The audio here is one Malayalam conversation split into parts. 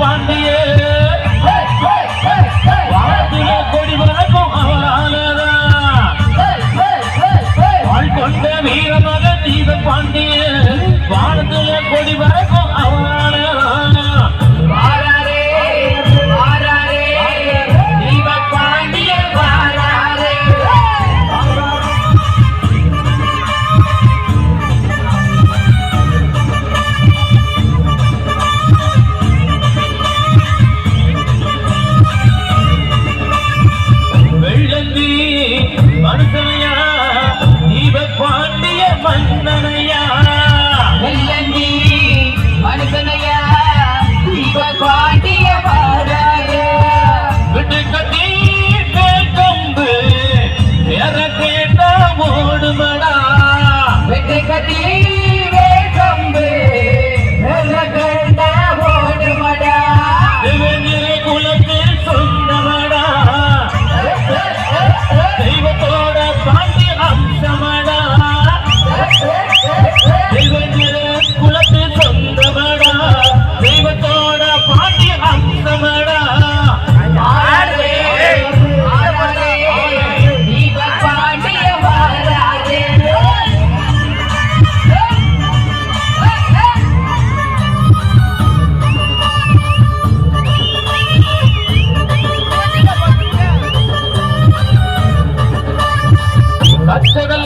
பாண்டிய நடுமடா வெற்றி கட்டி அச்சுதல்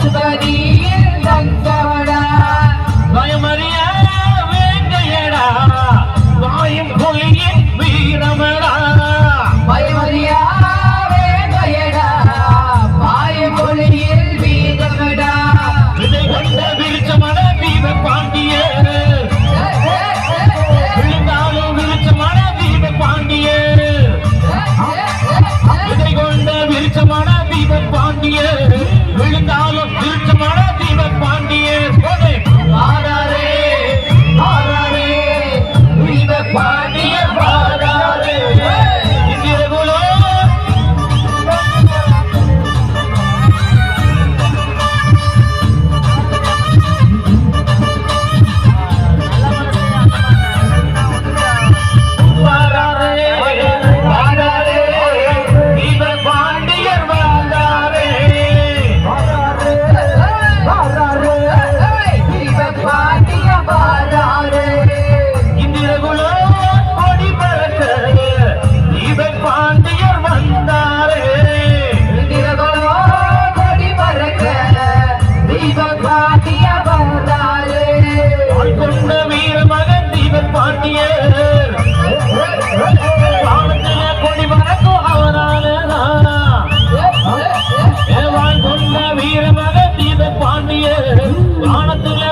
Sabari. வானத்துல